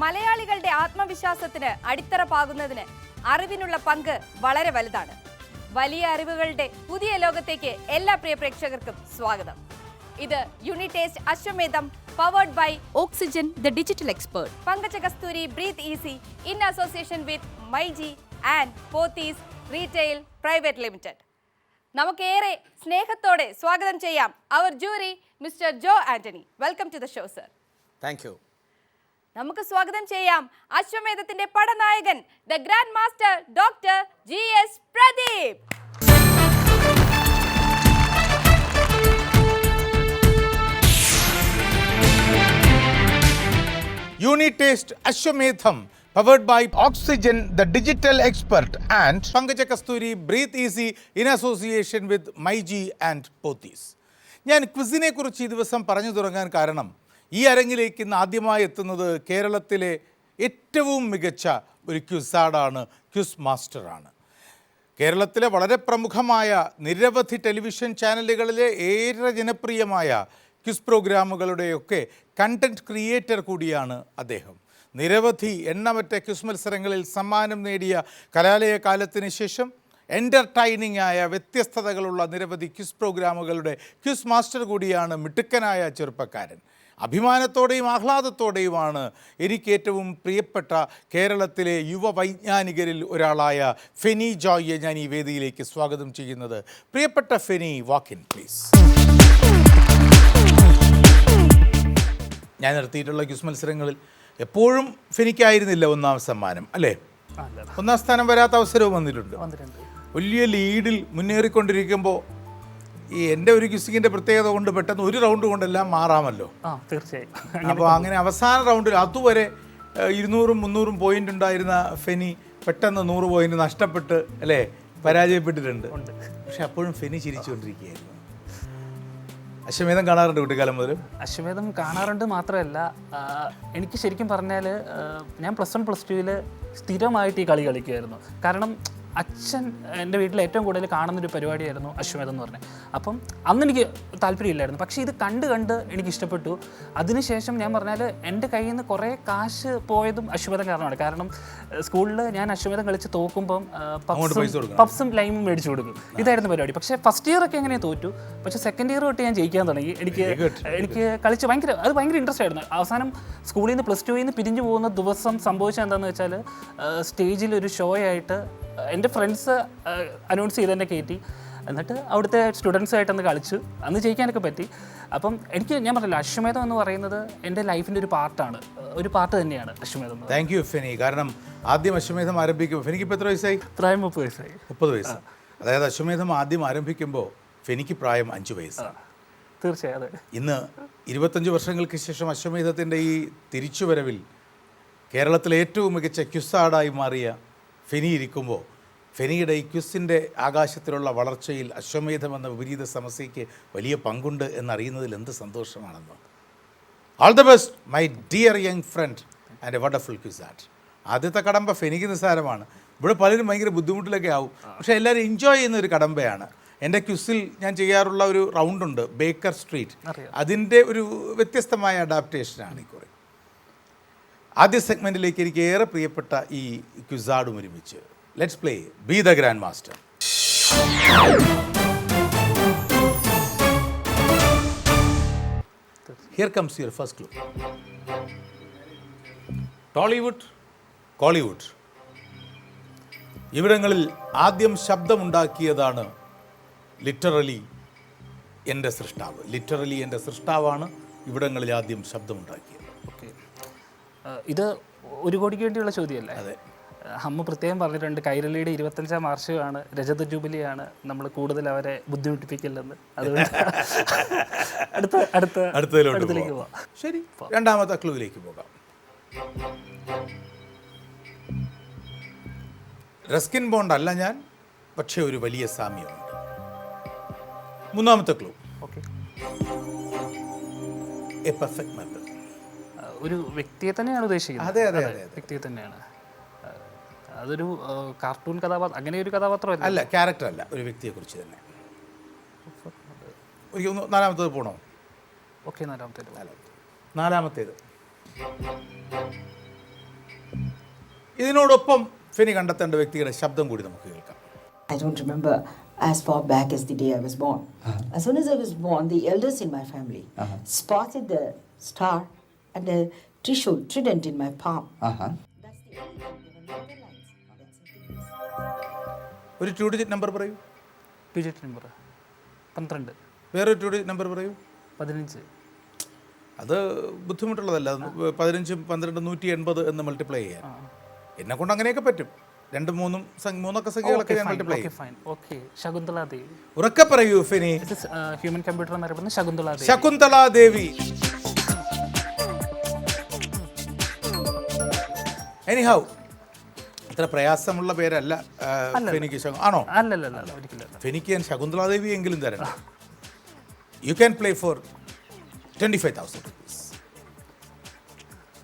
മലയാളികളുടെ ആത്മവിശ്വാസത്തിന് അടിത്തറ പാകുന്നതിന് അറിവിനുള്ള പങ്ക് വളരെ വലുതാണ്. വലിയ അറിവുകളുടെ പുതിയ ലോകത്തേക്ക് എല്ലാ പ്രിയ പ്രേക്ഷകർക്കും സ്വാഗതം. ഇത് Unitest Ashwamedham powered by Oxygen the digital expert Pankajakasthuri breathe easy in association with myG and Pothys retail private limited നമുക്കേറെ സ്നേഹത്തോടെ സ്വാഗതം ചെയ്യാം our jury mister Joe Antony. Welcome to the show sir thank you നമുക്ക് സ്വാഗതം ചെയ്യാം അശ്വമേധത്തിന്റെ പടനായകൻ the grand master doctor G S Pradeep Unitest Ashwamedham powered by Oxygen the digital expert and Pankajakasthuri breathe easy in association with myG and Pothys. ഞാൻ ക്വിസിനെ കുറിച്ച് ഈ ദിവസം പറഞ്ഞു തുടങ്ങാൻ കാരണം ഈ അരങ്ങിലേക്ക് ഇന്ന് ആദ്യമായി എത്തുന്നത് കേരളത്തിലെ ഏറ്റവും മികച്ച ഒരു ക്യുസാഡാണ് ക്യുസ് മാസ്റ്ററാണ്. കേരളത്തിലെ വളരെ പ്രമുഖമായ നിരവധി ടെലിവിഷൻ ചാനലുകളിലെ ഏറെ ജനപ്രിയമായ ക്യുസ് പ്രോഗ്രാമുകളുടെയൊക്കെ കണ്ടന്റ് ക്രിയേറ്റർ കൂടിയാണ് അദ്ദേഹം. നിരവധി എണ്ണമറ്റ ക്വിസ് മത്സരങ്ങളിൽ സമ്മാനം നേടിയ കലാലയ കാലത്തിന് ശേഷം എന്റർടൈനിങ് ആയ വ്യത്യസ്തതകളുള്ള നിരവധി ക്വിസ് പ്രോഗ്രാമുകളുടെ ക്വിസ് മാസ്റ്റർ കൂടിയാണ് മിടുക്കനായ ചെറുപ്പക്കാരൻ. അഭിമാനത്തോടെയും ആഹ്ലാദത്തോടെയുമാണ് എനിക്ക് ഏറ്റവും പ്രിയപ്പെട്ട കേരളത്തിലെ യുവ വൈജ്ഞാനികരിൽ ഒരാളായ ഫെനി ജോയിയെ ഞാൻ ഈ വേദിയിലേക്ക് സ്വാഗതം ചെയ്യുന്നത്. പ്രിയപ്പെട്ട ഫെനി വാക്കിൻ പ്ലീസ് ഞാൻ നടത്തിയിട്ടുള്ള ക്വിസ് മത്സരങ്ങളിൽ എപ്പോഴും ഫെനിക്കായിരുന്നില്ല ഒന്നാം സമ്മാനം അല്ലേ? ഒന്നാം സ്ഥാനം വരാത്ത അവസരവും വന്നിട്ടുണ്ട്. വലിയ ലീഡിൽ മുന്നേറിക്കൊണ്ടിരിക്കുമ്പോൾ ഈ എന്റെ ഒരു ക്യുസിക്കിന്റെ പ്രത്യേകത കൊണ്ട് പെട്ടെന്ന് ഒരു റൗണ്ട് കൊണ്ടെല്ലാം മാറാമല്ലോ. തീർച്ചയായും. അപ്പോൾ അങ്ങനെ അവസാന റൗണ്ടിൽ അതുവരെ ഇരുന്നൂറും മുന്നൂറും പോയിന്റ് ഉണ്ടായിരുന്ന ഫെനി പെട്ടെന്ന് നൂറ് പോയിന്റ് നഷ്ടപ്പെട്ട് അല്ലേ പരാജയപ്പെട്ടിട്ടുണ്ട്. പക്ഷെ അപ്പോഴും ഫെനി ചിരിച്ചുകൊണ്ടിരിക്കുകയായിരുന്നു. അശ്വമേധം കാണാറുണ്ട് കുട്ടിക്കാലം മുതൽ അശ്വമേധം കാണാറുണ്ട് മാത്രമല്ല എനിക്ക് ശരിക്കും പറഞ്ഞാൽ ഞാൻ പ്ലസ് വൺ പ്ലസ് ടുവിൽ സ്ഥിരമായിട്ട് ഈ കളി കളിക്കുമായിരുന്നു കാരണം അച്ഛൻ എന്റെ വീട്ടിൽ ഏറ്റവും കൂടുതൽ കാണുന്നൊരു പരിപാടിയായിരുന്നു അശ്വമേധം എന്ന് പറഞ്ഞത് അപ്പം അന്ന് എനിക്ക് താല്പര്യമില്ലായിരുന്നു. പക്ഷേ ഇത് കണ്ട് കണ്ട് എനിക്ക് ഇഷ്ടപ്പെട്ടു അതിനുശേഷം ഞാൻ പറഞ്ഞാൽ എന്റെ കയ്യിൽ നിന്ന് കുറേ കാശ് പോയതും അശ്വമേധം കാരണമാണ്. കാരണം സ്കൂളിൽ ഞാൻ അശ്വമേധം കളിച്ച് തോക്കുമ്പം പപ്സും ലൈമും മേടിച്ചു കൊടുക്കും. ഇതായിരുന്നു പരിപാടി. പക്ഷേ ഫസ്റ്റ് ഇയർ ഒക്കെ എങ്ങനെ തോറ്റു? പക്ഷേ സെക്കൻഡ് ഇയർ തൊട്ട് ഞാൻ ജയിക്കാൻ തുടങ്ങി. എനിക്ക് എനിക്ക് കളിച്ച് ഭയങ്കര അത് ഭയങ്കര ഇൻട്രസ്റ്റ് ആയിരുന്നു. അവസാനം സ്കൂളിൽ നിന്ന് പ്ലസ് ടുവിൽ നിന്ന് പിരിഞ്ഞു പോകുന്ന ദിവസം സംഭവിച്ചത് എന്താണെന്ന് വെച്ചാൽ സ്റ്റേജിൽ ഒരു ഷോ ആയിട്ട് എന്റെ ഫ്രണ്ട്സ് അനൗൺസ് ചെയ്ത് എന്നെ കയറ്റി എന്നിട്ട് അവിടുത്തെ സ്റ്റുഡൻസ് ആയിട്ടൊന്ന് കളിച്ചു. അന്ന് ജയിക്കാനൊക്കെ പറ്റി. അപ്പം എനിക്ക് ഞാൻ പറഞ്ഞില്ല അശ്വമേധം എന്ന് പറയുന്നത് എന്റെ ലൈഫിന്റെ ഒരു പാർട്ടാണ് ഒരു പാർട്ട് തന്നെയാണ് അശ്വമേധം താങ്ക് യു ഫെനി കാരണം ആദ്യം അശ്വമേധം ആരംഭിക്കുമ്പോൾ ഫെനിക്ക് ഇപ്പോൾ എത്ര വയസ്സായി? പ്രായം മുപ്പത് വയസ്സായി. മുപ്പത് വയസ്സ്. അതായത് അശ്വമേധം ആദ്യം ആരംഭിക്കുമ്പോൾ ഫെനിക്ക് പ്രായം അഞ്ച് വയസ്സ്. തീർച്ചയായും ഇന്ന് ഇരുപത്തഞ്ച് വർഷങ്ങൾക്ക് ശേഷം അശ്വമേധത്തിന്റെ ഈ തിരിച്ചുവരവിൽ കേരളത്തിലെ ഏറ്റവും മികച്ച ക്യുസാഡായി മാറിയ ഫെനി ഇരിക്കുമ്പോൾ ഫെനിയുടെ ഇക്വിസിന്റെ ആകാശത്തിലുള്ള വളർച്ചയിൽ അശ്വമേധം എന്ന വിപരീത സമസ്യയ്ക്ക് വലിയ പങ്കുണ്ട് എന്നറിയുന്നതിൽ എന്ത് സന്തോഷമാണെന്ന്. All the best my dear young friend and a wonderful CUSAT ആദ്യത്തെ കടമ്പ ഫെനിക്ക് നിസ്സാരമാണ്. ഇവിടെ പലരും ഭയങ്കര ബുദ്ധിമുട്ടിലൊക്കെ ആവും. പക്ഷേ എല്ലാവരും എൻജോയ് ചെയ്യുന്ന ഒരു കടമ്പയാണ്. എന്റെ ക്യുസിൽ ഞാൻ ചെയ്യാറുള്ള ഒരു റൗണ്ടുണ്ട് ബേക്കർ സ്ട്രീറ്റ് അതിന്റെ ഒരു വ്യത്യസ്തമായ അഡാപ്റ്റേഷനാണ് ഈ കുറി. ആദ്യ സെഗ്മെന്റിലേക്ക് എനിക്ക് ഏറെ പ്രിയപ്പെട്ട ഈ ക്യുസാഡും ഒരുമിച്ച്. Let's play be the grand master here comes your first clue Tollywood Kollywood ഇവിടങ്ങളിൽ ആദ്യം ശബ്ദമുണ്ടാക്കിയതാണ് ലിറ്ററലി എന്റെ സൃഷ്ടാവ്. ലിറ്ററലി എന്റെ സൃഷ്ടാവാണ് ഇവിടങ്ങളിൽ ആദ്യം ശബ്ദമുണ്ടാക്കിയത്. ഓക്കെ ഇത് ഒരു കോടിക്ക് വേണ്ടിയുള്ള ചോദ്യമല്ലേ? അതെ. ആ, അമ്മ പ്രത്യേകം പറഞ്ഞിട്ടുണ്ട് കൈരളിയുടെ ഇരുപത്തഞ്ചാം വാർഷികമാണ് രജത ജൂബിലിയാണ് നമ്മൾ കൂടുതൽ അവരെ ബുദ്ധിമുട്ടിപ്പിക്കില്ലെന്ന്. അതുകൊണ്ട് അടുത്ത അടുത്ത അടുത്തതിലേക്ക് പോവാം. ശരി രണ്ടാമത്തെ ക്ലൂവിലേക്ക് പോകാം. റസ്കിൻ ബോണ്ട് അല്ല ഞാൻ പക്ഷേ ഒരു വലിയ സാമ്യമുണ്ട്. മൂന്നാമത്തെ clue. Okay. A perfect member. ഒരു വ്യക്തിയെ തന്നെയാണ് ഉദ്ദേശിക്കുന്നത്. അതെ അതെ അതെ. വ്യക്തിയെ തന്നെയാണ്. അതൊരു കാർട്ടൂൺ കഥാപാത്രം അങ്ങനെ ഒരു കഥാപാത്രമല്ല അല്ല ക്യാരക്ടർ അല്ല ഒരു വ്യക്തിയെക്കുറിച്ച് തന്നെ എനിക്ക് ഒന്ന് നാലാമത്തത് പോണോ ഓക്കെ നാലാമത്തേത് നാലാമത്തേത് ഇതിനോടൊപ്പം ഫിനി കണ്ടെത്തേണ്ട വ്യക്തിയുടെ ശബ്ദം കൂടി നമുക്ക് കേൾക്കാം I don't remember as far back as the day I was born. Uh-huh. As soon as I was born, the elders in my family uh-huh. spotted the star and the trishul, trident in my palm. Uh-huh. ഒരു two digit number പറയൂ. Two digit number പന്ത്രണ്ട്. വേറൊരു to digit number പറയൂ. പതിനഞ്ച്. അത് ബുദ്ധിമുട്ടുള്ളതല്ല. പതിനഞ്ചും പന്ത്രണ്ട് നൂറ്റി എൺപത് എന്ന് മൾട്ടിപ്ലൈ ചെയ്യാൻ. എന്നെ കൊണ്ട് അങ്ങനെയൊക്കെ പറ്റും. രണ്ടും മൂന്നും മൂന്നൊക്കെ സംഖ്യകളൊക്കെ ഞാൻ മൾട്ടിപ്ലൈ ശകുന്തള ദേവി ഉറക്കെ പറയൂ ഫെനി. ഹ്യൂമൻ കമ്പ്യൂട്ടർ എന്നറിയപ്പെടുന്ന ശകുന്തള ശകുന്തള ദേവി എനിഹൗ അത്ര പ്രയാസമുള്ള പേരല്ല ഫെനിക്ക് ആണോ? അല്ലല്ല ഫെനിക്ക് ഞാൻ ശകുന്തളാദേവി എങ്കിലും തരണം. You can play for twenty five thousand rupees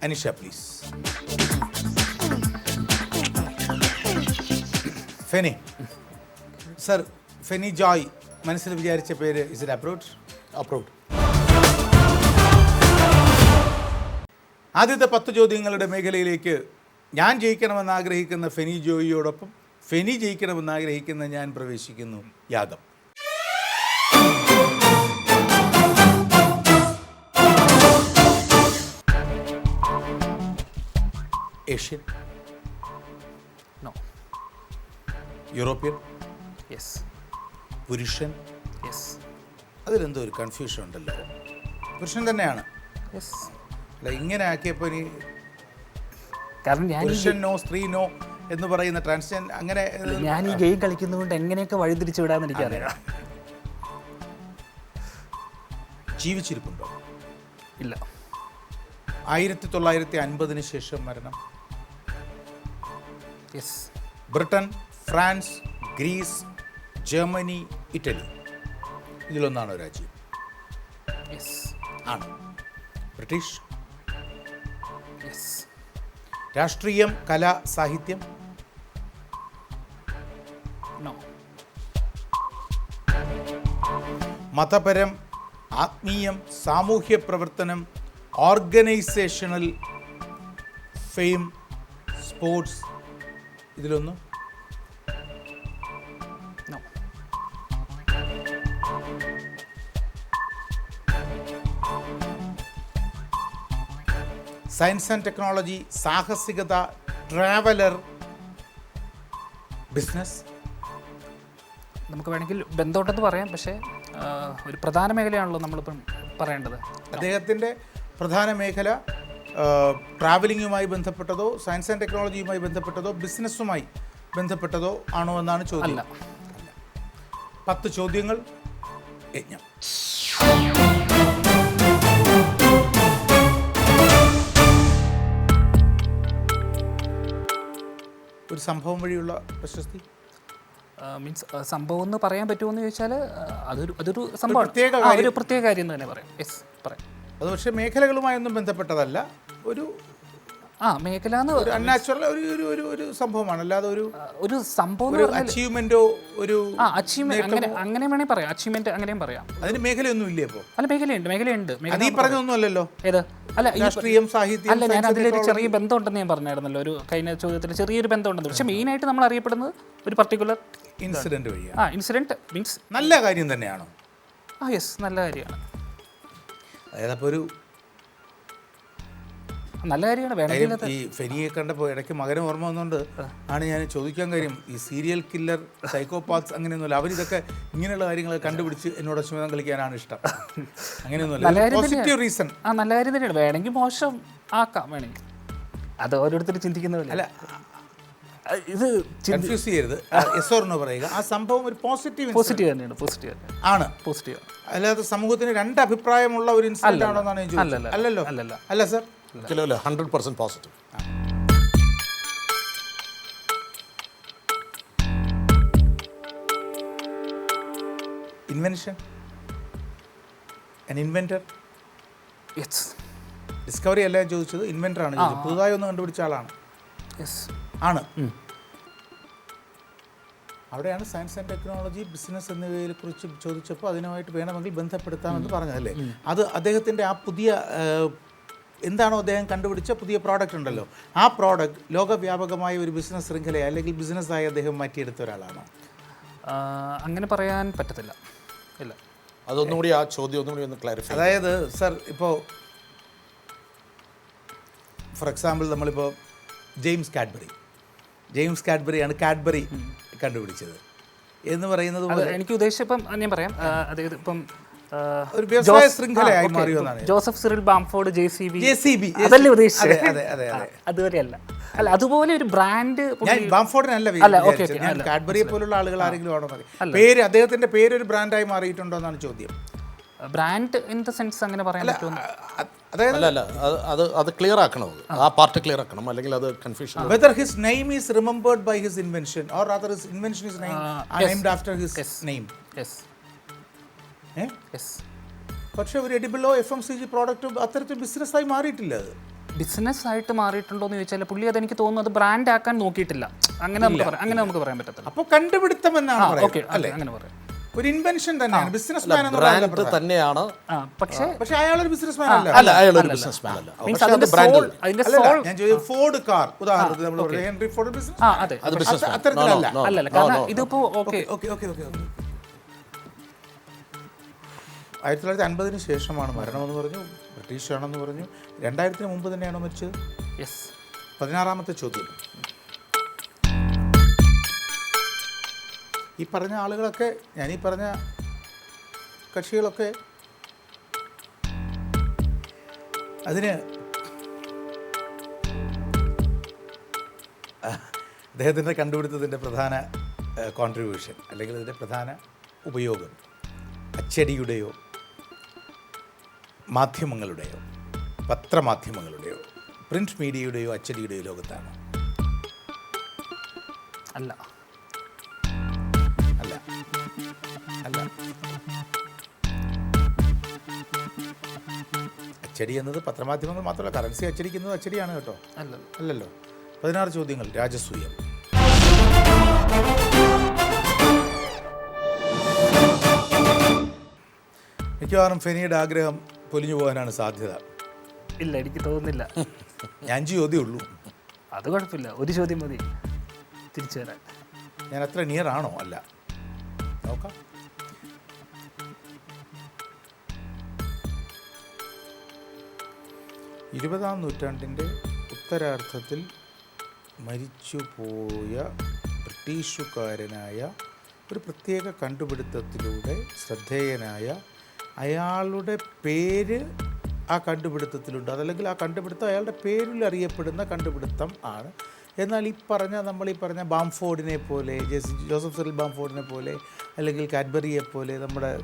Anisha please Feni. Sir Feni Joy മനസ്സിൽ വിചാരിച്ച പേര് ഇസ് ഇറ്റ് അപ്രൂവ്ഡ് അപ്രൂവ്ഡ് ആദ്യത്തെ പത്ത് ചോദ്യങ്ങളുടെ മേഖലയിലേക്ക് ഞാൻ ജയിക്കണമെന്ന് ആഗ്രഹിക്കുന്ന ഫെനി ജോയിയോടൊപ്പം ഫെനി ജയിക്കണമെന്ന് ആഗ്രഹിക്കുന്ന ഞാൻ പ്രവേശിക്കുന്നു. യാഗം ഏഷ്യൻ? നോ. യൂറോപ്യൻ? യെസ്. പുരുഷൻ? യെസ്. അതിലെന്തോ ഒരു കൺഫ്യൂഷൻ ഉണ്ടല്ലോ. പുരുഷൻ തന്നെയാണ്. യെസ്. അല്ല ഇങ്ങനെ ആക്കിയപ്പോൾ ഇനി കാരണം ഞാൻ പുരുഷൻ നോ സ്ത്രീ നോ എന്ന് പറയുന്ന ട്രാൻസ്ജൻ അങ്ങനെ ഞാൻ ഈ ഗെയിം കളിക്കുന്നതുകൊണ്ട് എങ്ങനെയൊക്കെ വഴിതിരിച്ചു വിടാന്ന് എനിക്കറിയാം. ജീവിച്ചിരിപ്പുണ്ടോ? ഇല്ല. ആയിരത്തി തൊള്ളായിരത്തി അൻപതിന് ശേഷം മരണം. Yes Britain France Greece Germany Italy. ഇതിലൊന്നാണോ രാജ്യം. യെസ് ആണ്. ബ്രിട്ടീഷ്? യെസ് രാഷ്ട്രീയം കല സാഹിത്യം? മതപരം ആത്മീയം സാമൂഹ്യ പ്രവർത്തനം ഓർഗനൈസേഷണൽ ഫെയിം സ്പോർട്സ് ഇതിലൊന്നും? സയൻസ് ആൻഡ് ടെക്നോളജി സാഹസികത ട്രാവലർ ബിസിനസ്. നമുക്ക് വേണമെങ്കിൽ ബന്ധമുണ്ടെന്ന് പറയാം പക്ഷേ ഒരു പ്രധാന മേഖലയാണല്ലോ നമ്മളിപ്പം പറയേണ്ടത്. അദ്ദേഹത്തിന്റെ പ്രധാന മേഖല ട്രാവലിങ്ങുമായി ബന്ധപ്പെട്ടതോ സയൻസ് ആൻഡ് ടെക്നോളജിയുമായി ബന്ധപ്പെട്ടതോ ബിസിനസ്സുമായി ബന്ധപ്പെട്ടതോ ആണോ എന്നാണ് ചോദ്യം. അല്ല. പത്ത് ചോദ്യങ്ങൾ. യജ്ഞം. ഒരു സംഭവം വഴിയുള്ള പ്രശസ്തി? മീൻസ് സംഭവം എന്ന് പറയാൻ പറ്റുമോ എന്ന് ചോദിച്ചാൽ അതൊരു അതൊരു സംഭവം പ്രത്യേക ഒരു പ്രത്യേക കാര്യം എന്ന് തന്നെ പറയാം. യെസ് പറയാം. അത് പക്ഷേ മേഖലകളുമായൊന്നും ബന്ധപ്പെട്ടതല്ല. ഒരു ആ മേഖല എന്ന് ഒരു അൺനാച്ചുറൽ ഒരു ഒരു ഒരു ഒരു സംഭവമാണ്. അല്ലാതെ ഒരു ഒരു സംഭവം ഒരു അച്ചീവ്മെന്റോ ഒരു ആ അച്ചീവ്മെന്റ് അങ്ങനെ അങ്ങനെ വേണേ പറയാം. അച്ചീവ്മെന്റ് അങ്ങനെയും പറയാം. അതിന് മേഖലയൊന്നും ഇല്ലേ ഇപ്പോൾ അല്ല മേഖലയുണ്ട് മേഖലയുണ്ട് മേഖല അത് ഈ പറഞ്ഞൊന്നും അല്ലല്ലോ ഏത്? അല്ല രാഷ്ട്രീയം സാഹിത്യം അല്ല ഞാൻ അതിലൊരു ചെറിയ ബന്ധമുണ്ടെന്ന് ഞാൻ പറഞ്ഞായിരുന്നല്ലോ. ഒരു കഴിഞ്ഞ ചോദ്യത്തിൽ ചെറിയൊരു ബന്ധമുണ്ടെന്ന്. പക്ഷെ മെയിനായിട്ട് നമ്മൾ അറിയപ്പെടുന്നത് ഒരു പർട്ടിക്കുലർ ഇൻസിഡന്റ് ആ ഇൻസിഡന്റ് മീൻസ് നല്ല കാര്യം തന്നെയാണോ? ആ യെസ് നല്ല കാര്യമാണ്. അതായത് അപ്പോൾ ഒരു നല്ല കാര്യമാണ്. വേണമെങ്കിൽ ഈ ഫെനിയെ കണ്ടപ്പോൾ ഇടയ്ക്ക് മകനെ ഓർമ്മ വന്നുകൊണ്ട് ആണ് ഞാൻ ചോദിക്കാൻ കാര്യം ഈ സീരിയൽ കില്ലർ സൈക്കോപാത്സ് അങ്ങനെയൊന്നുമില്ല. അവരിതൊക്കെ ഇങ്ങനെയുള്ള കാര്യങ്ങൾ കണ്ടുപിടിച്ച് എന്നോട് ശ്രമം കളിക്കാനാണ് ഇഷ്ടം. അങ്ങനെയൊന്നുമില്ല. പോസിറ്റീവ് റീസൺ ആ നല്ല കാര്യം തന്നെയാണ്. വേണമെങ്കിൽ മോശം ആക്കാം വേണമെങ്കിൽ. അത് ഓരോരുത്തർ ചിന്തിക്കുന്ന പോലെ. അല്ല ഇത് കൺഫ്യൂസ് ചെയ്യരുത്. എസ് ഓർണോ പറയുക. ആ സംഭവം ഒരു പോസിറ്റീവ് പോസിറ്റീവ് തന്നെയാണ് പോസിറ്റീവ് ആണ്. പോസിറ്റീവ് അല്ലാതെ സമൂഹത്തിന് രണ്ട് അഭിപ്രായമുള്ള ഒരു ഇൻസിഡന്റ് ആണോ എന്നാണ്. അല്ലല്ലോ. അല്ലല്ല. അല്ല സർ ചില hundred percent positive invention inventor yes discovery അല്ല ചോദിച്ചത്? ഇൻവെന്റർ ആണ് പുതുതായി ഒന്ന് കണ്ടുപിടിച്ച ആളാണ്. യെസ് ആണ്. അവിടെയാണ് സയൻസ് ആൻഡ് ടെക്നോളജി ബിസിനസ് എന്നിവയെ കുറിച്ച് ചോദിച്ചപ്പോൾ അതിനുമായിട്ട് വേണമെങ്കിൽ ബന്ധപ്പെടുത്താമെന്ന് പറഞ്ഞതല്ലേ? അത് അദ്ദേഹത്തിന്റെ ആ പുതിയ എന്താണോ അദ്ദേഹം കണ്ടുപിടിച്ച പുതിയ പ്രോഡക്റ്റ് ഉണ്ടല്ലോ. ആ പ്രോഡക്റ്റ് ലോകവ്യാപകമായ ഒരു ബിസിനസ് ശൃംഖലയെ അല്ലെങ്കിൽ ബിസിനസ്സായി അദ്ദേഹം മാറ്റിയെടുത്ത ഒരാളാണോ? അങ്ങനെ പറയാൻ പറ്റത്തില്ല. ഇല്ല. അതൊന്നും കൂടി ആ ചോദ്യം ഒന്നും കൂടി ഒന്ന് ക്ലാരിഫൈ അതായത് സർ ഇപ്പോൾ ഫോർ എക്സാമ്പിൾ നമ്മളിപ്പോൾ ജെയിംസ് കാഡ്ബറി. ജെയിംസ് കാഡ്ബറിയാണ് കാഡ്ബറി കണ്ടുപിടിച്ചത്. എന്ന് പറയുന്നത് എനിക്ക് ഉദ്ദേശിച്ചപ്പം ഞാൻ പറയാം. അതായത് ഇപ്പം Joseph Cyril Bamford J C B C B അതല്ലേ ഉദ്ദേശിച്ചത്? അതെ, അതെ, അതെ, അതെ. ആ, അതുവരെയല്ല. അല്ല അതുപോലെ ഒരു ബ്രാൻഡ് ഞാൻ ബാംഫോർഡിനല്ല ഞാൻ അല്ല, കാഡ്ബറിയെ പോലുള്ള ആളുകൾ ആരെങ്കിലും ആണോ. പേര് അദ്ദേഹത്തിന്റെ പേര് ഒരു ബ്രാൻഡായി മാറിയിട്ടുണ്ടോ എന്നാണ് ചോദ്യം. ബ്രാൻഡ് ഇൻ ദ സെൻസ് അങ്ങനെ പറയാൻ പറ്റുമോ? അതായത് അല്ല അല്ല അത് അത് ക്ലിയർ ആക്കണം അത്. ആ. പാർട്ട് ക്ലിയർ ആക്കണം. അല്ലെങ്കിൽ അത് confusion whether his name is remembered by his invention or rather his invention is name, after his ഏ? യെസ് പക്ഷെ ഒരു എഡിബിളോ F M C G product അത്തരത്തിൽ ബിസിനസ്സായി മാറിയിട്ടില്ല അത്. ബിസിനസ് ആയിട്ട് മാറിയിട്ടുണ്ടോ എന്ന് ചോദിച്ചാൽ പുള്ളി അത് എനിക്ക് തോന്നുന്നു അത് ബ്രാൻഡ് ആക്കാൻ നോക്കിയിട്ടില്ല. അങ്ങനെ നമുക്ക് പറയാം. അങ്ങനെ നമുക്ക് പറയാൻ പറ്റത്തില്ല. അപ്പോൾ കണ്ടുപിടുത്തം എന്നാണ് ഓക്കെ അല്ലേ? അങ്ങനെ പറയാം. ഒരു ഇൻവെൻഷൻ തന്നെയാണ് ബിസിനസ് മാൻ ബ്രാൻഡ് തന്നെയാണ്. പക്ഷേ പക്ഷേ അയാൾ ഒരു ബിസിനസ് മാൻ അല്ല. അല്ല അയാൾ ഒരു ബിസിനസ് മാൻ അല്ല. മീൻസ് പക്ഷേ അതിന്റെ ബ്രാൻഡ് സോൾ അതിന്റെ സോൾ ഞാൻ ചോദിച്ചു ഫോർഡ് കാർ ഉദാഹരണത്തിന് നമ്മൾ പറയുന്നത് ഹെൻറി ഫോർഡ് ബിസിനസ് ആ അതെ. അത് ബിസിനസ് അത്തരത്തിലല്ല. അല്ലല്ല കാരണം ഇതിപ്പോ ഓക്കേ ഓക്കേ ഓക്കെ ഓക്കെ ആയിരത്തി തൊള്ളായിരത്തി അൻപതിന് ശേഷമാണ് മരണമെന്ന് പറഞ്ഞു ബ്രിട്ടീഷാണെന്ന് പറഞ്ഞു. രണ്ടായിരത്തിന് മുമ്പ് തന്നെയാണോ മരിച്ചത്? യെസ് പതിനാറാമത്തെ ചോദ്യം. ഈ പറഞ്ഞ ആളുകളൊക്കെ ഞാനീ പറഞ്ഞ കക്ഷികളൊക്കെ അതിന് അദ്ദേഹത്തിന്റെ കണ്ടുപിടുത്തത്തിന്റെ പ്രധാന കോൺട്രിബ്യൂഷൻ അല്ലെങ്കിൽ അതിന്റെ പ്രധാന ഉപയോഗം. അച്ചടിയുടെയോ മാധ്യമങ്ങളുടെയോ പത്രമാധ്യമങ്ങളുടെയോ പ്രിന്റ് മീഡിയയുടെയോ അച്ചടിയുടെയോ ലോകത്താണ്? അല്ല. അല്ല. അല്ല. അച്ചടി എന്നത് പത്രമാധ്യമങ്ങൾ മാത്രമല്ല കറൻസി അച്ചടിക്കുന്നത് അച്ചടിയാണ് കേട്ടോ. അല്ല അല്ലല്ലോ. പതിനാറ് ചോദ്യങ്ങൾ രാജസൂയം. മിക്കവാറും ഫെനിയുടെ ആഗ്രഹം പൊലിഞ്ഞു പോകാനാണ് സാധ്യത. ഇല്ല എനിക്ക് തോന്നുന്നില്ല. ഞാൻ ചോദ്യം ചോദ്യമേ ഉള്ളൂ. അത് കുഴപ്പമില്ല. ഒരു ചോദ്യം മതി. തിരിച്ചു വരാൻ. ഞാൻ അത്ര നിയർ ആണോ? അല്ല. നോക്കാം. ഇരുപതാം നൂറ്റാണ്ടിന്റെ ഉത്തരാർത്ഥത്തിൽ മരിച്ചുപോയ ബ്രിട്ടീഷുകാരനായ ഒരു പ്രത്യേക കണ്ടുപിടുത്തത്തിലൂടെ ശ്രദ്ധേയനായ അയാളുടെ പേര് ആ കണ്ടുപിടുത്തത്തിലുണ്ട്. അതല്ലെങ്കിൽ ആ കണ്ടുപിടുത്തം അയാളുടെ പേരിൽ അറിയപ്പെടുന്ന കണ്ടുപിടുത്തം ആണ്. എന്നാൽ ഈ പറഞ്ഞ നമ്മൾ ഈ പറഞ്ഞ ബാംഫോർഡിനെ പോലെ ജെസ് ജോസഫ് സെറിൽ ബാംഫോർഡിനെ പോലെ അല്ലെങ്കിൽ കാഡ്ബറിയെ പോലെ നമ്മുടെ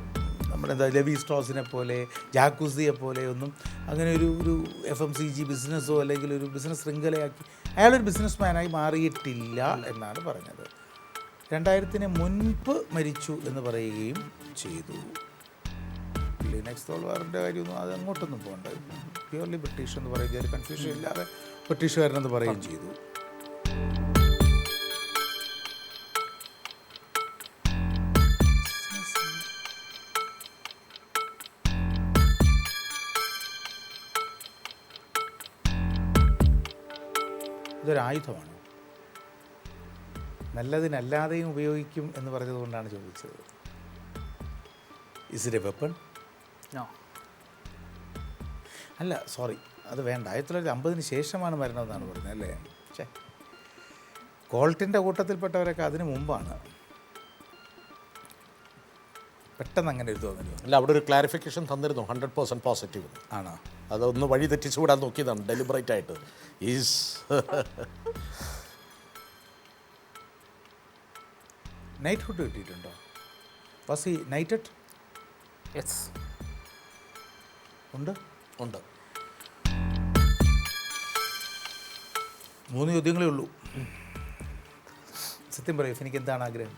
നമ്മുടെ എന്താ ലെവി സ്ട്രോസിനെ പോലെ ജാക്കുസിയെ പോലെ ഒന്നും അങ്ങനെ ഒരു ഒരു എഫ് എം സി ജി ബിസിനസ്സോ അല്ലെങ്കിൽ ഒരു ബിസിനസ് ശൃംഖലയാക്കി അയാളൊരു ബിസിനസ് മാനായി മാറിയിട്ടില്ല എന്നാണ് പറഞ്ഞത്. രണ്ടായിരത്തിന് മുൻപ് മരിച്ചു എന്ന് പറയുകയും ചെയ്തു. ലിനക്സ് തോൾവാറിന്റെ കാര്യമൊന്നും അത് അങ്ങോട്ടൊന്നും പോകണ്ട. പ്യൂർലി ബ്രിട്ടീഷ് എന്ന് പറയുക ഒരു കൺഫ്യൂഷൻ ഇല്ലാതെ ബ്രിട്ടീഷുകാരനെന്ന് പറയുകയും ചെയ്തു. ഇതൊരായുധമാണ് നല്ലതിനല്ലാതെയും ഉപയോഗിക്കും എന്ന് പറഞ്ഞതുകൊണ്ടാണ് ചോദിച്ചത്. Is it a weapon no അല്ല സോറി അത് വേണ്ട. ആയിരത്തി തൊള്ളായിരത്തി അമ്പതിന് ശേഷമാണ് മരണമെന്നാണ് പറഞ്ഞത് അല്ലേ? ചേ കോൾട്ടിന്റെ കൂട്ടത്തിൽപ്പെട്ടവരൊക്കെ അതിന് മുമ്പാണ്. പെട്ടെന്ന് അങ്ങനെ ഒരു തോന്നലോ അല്ല അവിടെ ഒരു ക്ലാരിഫിക്കേഷൻ തന്നിരുന്നു ഹൺഡ്രഡ് പേഴ്സന്റ് പോസിറ്റീവ് ആണോ? അതൊന്ന് വഴി തെറ്റിച്ചു വിടാൻ നോക്കിയതാണ് ഡെലിബറേറ്റ് ആയിട്ട്. ഈസ് നൈറ്റ് ഹുഡ് കിട്ടിയിട്ടുണ്ടോ? വാസ് ഈ നൈറ്റഡ് യെസ് ഉണ്ട്? ഉണ്ട്. മൂന്ന് ചോദ്യങ്ങളേ ഉള്ളൂ. സത്യം പറയൂ എനിക്ക് എന്താണ് ആഗ്രഹം?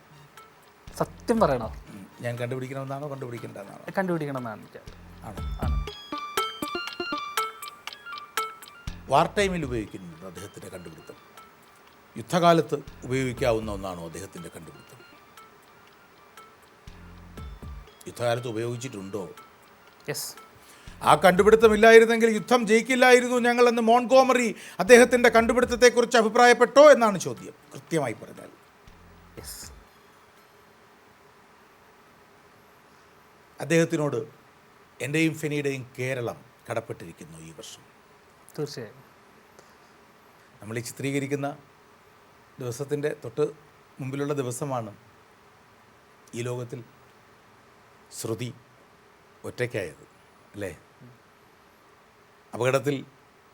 സത്യം പറയണോ? ഞാൻ കണ്ടുപിടിക്കണമെന്നാണോ കണ്ടുപിടിക്കേണ്ടതെന്നാണോ കണ്ടുപിടിക്കണമെന്നാണ് എനിക്ക് ആണോ ആണ്. വാർ ടൈമിൽ ഉപയോഗിക്കുന്നുണ്ട് അദ്ദേഹത്തിന്റെ കണ്ടുപിടുത്തം. യുദ്ധകാലത്ത് ഉപയോഗിക്കാവുന്ന ഒന്നാണോ അദ്ദേഹത്തിന്റെ കണ്ടുപിടുത്തം? യുദ്ധകാലത്ത് ഉപയോഗിച്ചിട്ടുണ്ടോ? യെസ് ആ കണ്ടുപിടുത്തമില്ലായിരുന്നെങ്കിൽ യുദ്ധം ജയിക്കില്ലായിരുന്നു ഞങ്ങളെന്ന് മോൺഗോമറി അദ്ദേഹത്തിന്റെ കണ്ടുപിടുത്തത്തെക്കുറിച്ച് അഭിപ്രായപ്പെട്ടോ എന്നാണ് ചോദ്യം. കൃത്യമായി പറഞ്ഞാൽ. യെസ് അദ്ദേഹത്തിനോട് എന്റെയും ഫെനിയുടെയും കേരളം കടപ്പെട്ടിരിക്കുന്നു ഈ വർഷം. തീർച്ചയായും. നമ്മൾ ഈ ചിത്രീകരിക്കുന്ന ദിവസത്തിന്റെ തൊട്ട് മുമ്പിലുള്ള ദിവസമാണ് ഈ ലോകത്തിൽ ശ്രുതി ഒറ്റയ്ക്കായത് അല്ലേ? അപകടത്തിൽ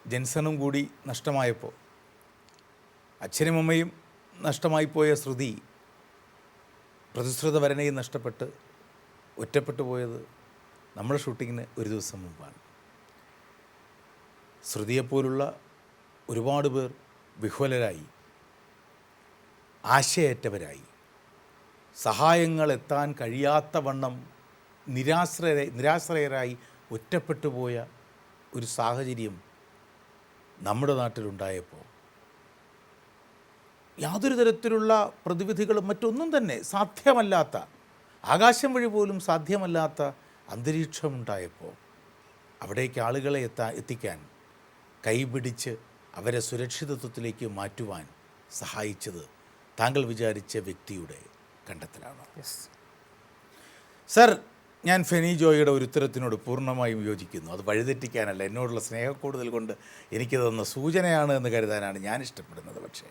ജെൻസണും കൂടി നഷ്ടമായപ്പോൾ അച്ഛനും അമ്മയും നഷ്ടമായിപ്പോയ ശ്രുതി പ്രതിശ്രുത വരനെയും നഷ്ടപ്പെട്ട് ഒറ്റപ്പെട്ടു പോയത് നമ്മുടെ ഷൂട്ടിങ്ങിന് ഒരു ദിവസം മുമ്പാണ്. ശ്രുതിയെപ്പോലുള്ള ഒരുപാട് പേർ വിഹ്വലരായി ആശയറ്റവരായി സഹായങ്ങൾ എത്താൻ കഴിയാത്ത വണ്ണം നിരാശ്രയ നിരാശ്രയരായി ഒറ്റപ്പെട്ടു പോയ ഒരു സാഹചര്യം നമ്മുടെ നാട്ടിലുണ്ടായപ്പോൾ യാതൊരു തരത്തിലുള്ള പ്രതിവിധികളും മറ്റൊന്നും തന്നെ സാധ്യമല്ലാത്ത ആകാശം വഴി പോലും സാധ്യമല്ലാത്ത അന്തരീക്ഷമുണ്ടായപ്പോൾ അവിടേക്ക് ആളുകളെ എത്താ എത്തിക്കാൻ കൈപിടിച്ച് അവരെ സുരക്ഷിതത്വത്തിലേക്ക് മാറ്റുവാൻ സഹായിച്ചത് താങ്കൾ വിചാരിച്ച വ്യക്തിയുടെ കണ്ടെത്തലാണ്. സർ ഞാൻ ഫെനി ജോയിയുടെ ഒരു ഉത്തരത്തിനോട് പൂർണമായും യോജിക്കുന്നു. അത് വഴിതെറ്റിക്കാനല്ല. എന്നോടുള്ള സ്നേഹക്കൂടുതൽ കൊണ്ട് എനിക്ക് തന്ന സൂചനയാണ് എന്ന് കരുതാനാണ് ഞാൻ ഇഷ്ടപ്പെടുന്നത് പക്ഷേ.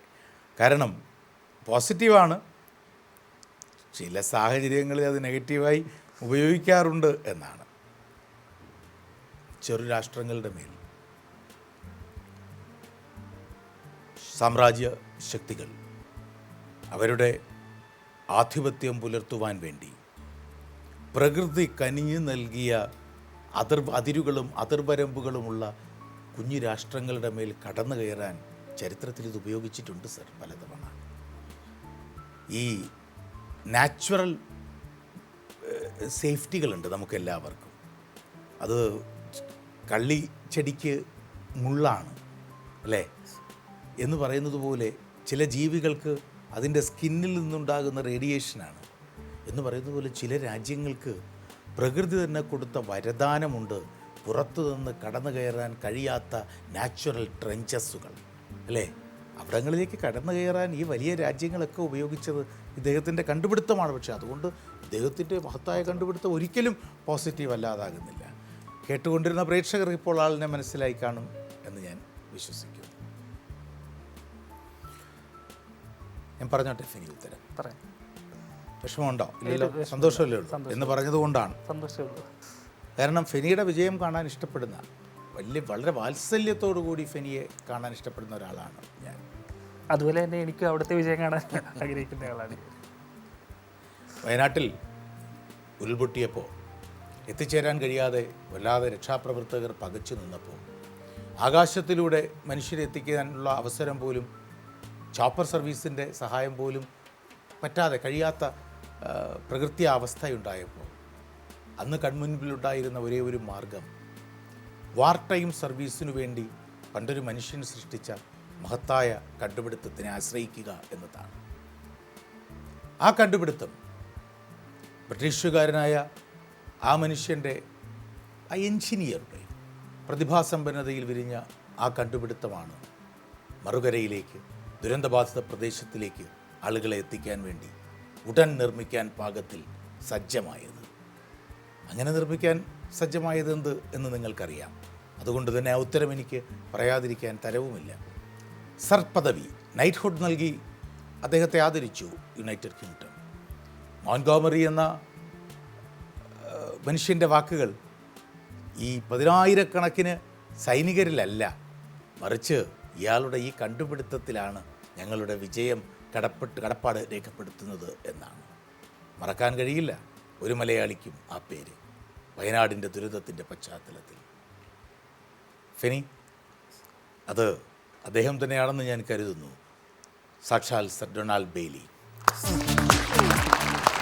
കാരണം പോസിറ്റീവാണ്. ചില സാഹചര്യങ്ങളിൽ അത് നെഗറ്റീവായി ഉപയോഗിക്കാറുണ്ട് എന്നാണ്. ചെറു രാഷ്ട്രങ്ങളുടെ മേൽ സാമ്രാജ്യ ശക്തികൾ അവരുടെ ആധിപത്യം പുലർത്തുവാൻ വേണ്ടി പ്രകൃതി കനിഞ്ഞു നൽകിയ അതിർ അതിരുകളും അതിർവരമ്പുകളുമുള്ള കുഞ്ഞു രാഷ്ട്രങ്ങളുടെ മേൽ കടന്നു കയറാൻ ചരിത്രത്തിൽ ഇത് ഉപയോഗിച്ചിട്ടുണ്ട് സർ പലതവണ. ഈ നാച്ചുറൽ സേഫ്റ്റികളുണ്ട് നമുക്കെല്ലാവർക്കും. അത് കള്ളി ചെടിക്ക് മുള്ളാണ് അല്ലേ? എന്ന് പറയുന്നത് പോലെ ചില ജീവികൾക്ക് അതിന്റെ സ്കിന്നിൽ നിന്നുണ്ടാകുന്ന റേഡിയേഷനാണ്. എന്ന് പറയുന്നത് പോലെ ചില രാജ്യങ്ങൾക്ക് പ്രകൃതി തന്നെ കൊടുത്ത വരദാനമുണ്ട്. പുറത്തു നിന്ന് കടന്നു കയറാൻ കഴിയാത്ത നാച്ചുറൽ ട്രെഞ്ചസുകൾ. അല്ലേ? അവിടങ്ങളിലേക്ക് കടന്നു കയറാൻ ഈ വലിയ രാജ്യങ്ങളൊക്കെ ഉപയോഗിച്ചത് ഇദ്ദേഹത്തിന്റെ കണ്ടുപിടുത്തമാണ്. പക്ഷേ അതുകൊണ്ട് ഇദ്ദേഹത്തിന്റെ മഹത്തായ കണ്ടുപിടുത്തം ഒരിക്കലും പോസിറ്റീവ് അല്ലാതാകുന്നില്ല. കേട്ടുകൊണ്ടിരുന്ന പ്രേക്ഷകർ ഇപ്പോൾ ആളിനെ മനസ്സിലായി കാണും എന്ന് ഞാൻ വിശ്വസിക്കുന്നു. ഞാൻ പറഞ്ഞോട്ടെ ഫിനി ഉത്തരം പറയാം. വിഷമമുണ്ടോ? ഇല്ലല്ലോ. സന്തോഷമല്ലേ ഉള്ളൂ. എന്ന് പറഞ്ഞത് കൊണ്ടാണ് കാരണം ഫെനിയുടെ വിജയം കാണാൻ ഇഷ്ടപ്പെടുന്ന വലിയ വളരെ വാത്സല്യത്തോടു കൂടി ഫെനിയെ കാണാൻ ഇഷ്ടപ്പെടുന്ന ഒരാളാണ് ഞാൻ. അതുപോലെ തന്നെ എനിക്ക് അവിടുത്തെ വിജയം കാണാൻ ആഗ്രഹിക്കുന്ന ആളാണ്. വയനാട്ടിൽ ഉരുൾപൊട്ടിയപ്പോൾ എത്തിച്ചേരാൻ കഴിയാതെ വല്ലാതെ രക്ഷാപ്രവർത്തകർ പകച്ചു നിന്നപ്പോൾ ആകാശത്തിലൂടെ മനുഷ്യരെ എത്തിക്കാനുള്ള അവസരം പോലും ചോപ്പർ സർവീസിന്റെ സഹായം പോലും പറ്റാതെ കഴിയാത്ത പ്രകൃതി അവസ്ഥയുണ്ടായപ്പോൾ അന്ന് കൺമുൻപിലുണ്ടായിരുന്ന ഒരേ ഒരു മാർഗം വാർ ടൈം സർവീസിനു വേണ്ടി പണ്ടൊരു മനുഷ്യൻ സൃഷ്ടിച്ച മഹത്തായ കണ്ടുപിടുത്തത്തിനെ ആശ്രയിക്കുക എന്നതാണ്. ആ കണ്ടുപിടുത്തം ബ്രിട്ടീഷുകാരനായ ആ മനുഷ്യന്റെ ആ എഞ്ചിനീയറുടെ പ്രതിഭാസമ്പന്നതയിൽ വിരിഞ്ഞ ആ കണ്ടുപിടുത്തമാണ് മറുകരയിലേക്ക് ദുരന്തബാധിത പ്രദേശത്തിലേക്ക് ആളുകളെ എത്തിക്കാൻ വേണ്ടി ഉടൻ നിർമ്മിക്കാൻ പാകത്തിൽ സജ്ജമായത്. അങ്ങനെ നിർമ്മിക്കാൻ സജ്ജമായത് എന്ത് എന്ന് നിങ്ങൾക്കറിയാം. അതുകൊണ്ട് തന്നെ ആ ഉത്തരം എനിക്ക് പറയാതിരിക്കാൻ തരവുമില്ല. സർ പദവി നൈറ്റ്ഹുഡ് നൽകി അദ്ദേഹത്തെ ആദരിച്ചു യുണൈറ്റഡ് കിങ്ഡം മോൻഗോമറി എന്ന മനുഷ്യന്റെ വാക്കുകൾ ഈ പതിനായിരക്കണക്കിന് സൈനികരിലല്ല മറിച്ച് ഇയാളുടെ ഈ കണ്ടുപിടുത്തത്തിലാണ് ഞങ്ങളുടെ വിജയം കടപ്പെട്ട് കടപ്പാട് രേഖപ്പെടുത്തുന്നത് എന്നാണ്. മറക്കാൻ കഴിയില്ല. ഒരു മലയാളിക്കും ആ പേര് വയനാടിന്റെ ദുരിതത്തിന്റെ പശ്ചാത്തലത്തിൽ. ഫെനി അത് അദ്ദേഹം തന്നെയാണെന്ന് ഞാൻ കരുതുന്നു. സാക്ഷാൽ സർ ഡൊണാൾഡ് ബെയ്ലി.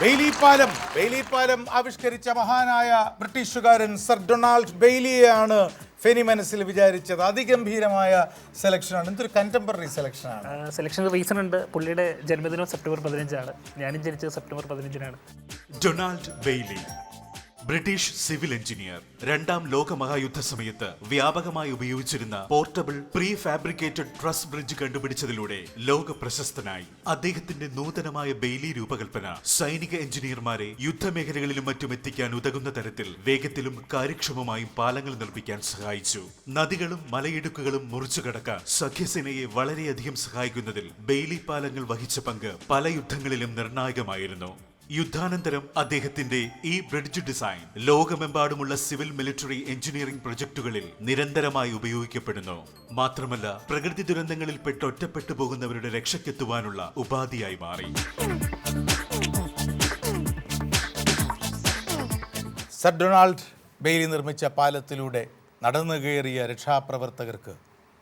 ബെയ്ലി പാലം ബെയ്ലി പാലം ആവിഷ്കരിച്ച മഹാനായ ബ്രിട്ടീഷുകാരൻ സർ ഡൊണാൾഡ് ബെയ്ലിയെയാണ് ഫെനി മനസ്സിൽ വിചാരിച്ചത് അതിഗംഭീരമായ സെലക്ഷനാണ് എന്തൊരു കണ്ടംപററി സെലക്ഷനാണ് സെലക്ഷൻ റീസൺ ഉണ്ട്. പുള്ളിയുടെ ജന്മദിനം സെപ്റ്റംബർ പതിനഞ്ചാണ്. ഞാനും ജനിച്ചത് സെപ്റ്റംബർ പതിനഞ്ചിനാണ്. Donald Bailey. British civil engineer. രണ്ടാം ലോക മഹായുദ്ധ സമയത്ത് വ്യാപകമായി ഉപയോഗിച്ചിരുന്ന portable prefabricated truss bridge കണ്ടുപിടിച്ചതിലൂടെ ലോക പ്രശസ്തനായി അദ്ദേഹത്തിന്റെ നൂതനമായ ബെയിലി രൂപകൽപ്പന സൈനിക എഞ്ചിനീയർമാരെ യുദ്ധമേഖലകളിലും മറ്റും എത്തിക്കാൻ ഉതകുന്ന തരത്തിൽ വേഗത്തിലും കാര്യക്ഷമമായും പാലങ്ങൾ നിർമ്മിക്കാൻ സഹായിച്ചു. നദികളും മലയിടുക്കുകളും മുറിച്ചു കടക്കാൻ സഖ്യസേനയെ വളരെയധികം സഹായിക്കുന്നതിൽ ബെയിലി പാലങ്ങൾ വഹിച്ച പങ്ക് പല യുദ്ധങ്ങളിലും നിർണായകമായിരുന്നു. യുദ്ധാനന്തരം അദ്ദേഹത്തിന്റെ ഈ ബ്രിഡ്ജ് ഡിസൈൻ ലോകമെമ്പാടുമുള്ള സിവിൽ മിലിറ്ററി എഞ്ചിനീയറിംഗ് പ്രൊജക്ടുകളിൽ നിരന്തരമായി ഉപയോഗിക്കപ്പെടുന്നു. മാത്രമല്ല പ്രകൃതി ദുരന്തങ്ങളിൽ പെട്ട് ഒറ്റപ്പെട്ടു പോകുന്നവരുടെ രക്ഷയ്ക്കെത്തുവാനുള്ള ഉപാധിയായി മാറി. സർ ഡൊണാൾഡ് ബെയ്ലി നിർമ്മിച്ച പാലത്തിലൂടെ നടന്നു കയറിയ രക്ഷാപ്രവർത്തകർക്ക്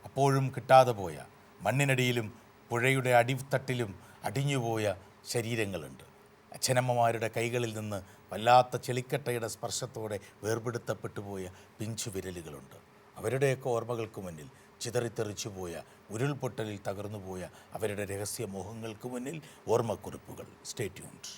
അപ്പോഴും കിട്ടാതെ പോയ മണ്ണിനടിയിലും പുഴയുടെ അടിത്തട്ടിലും അടിഞ്ഞുപോയ ശരീരങ്ങളുണ്ട്. അച്ഛനമ്മമാരുടെ കൈകളിൽ നിന്ന് വല്ലാത്ത ചെളിക്കട്ടയുടെ സ്പർശത്തോടെ വേർപെടുത്തപ്പെട്ടു പോയ പിഞ്ചു വിരലുകളുണ്ട്. അവരുടെയൊക്കെ ഓർമ്മകൾക്ക് മുന്നിൽ ചിതറിത്തെറിച്ചു പോയ ഉരുൾപൊട്ടലിൽ തകർന്നുപോയ അവരുടെ രഹസ്യ മോഹങ്ങൾക്ക് മുന്നിൽ ഓർമ്മക്കുറിപ്പുകൾ. Stay tuned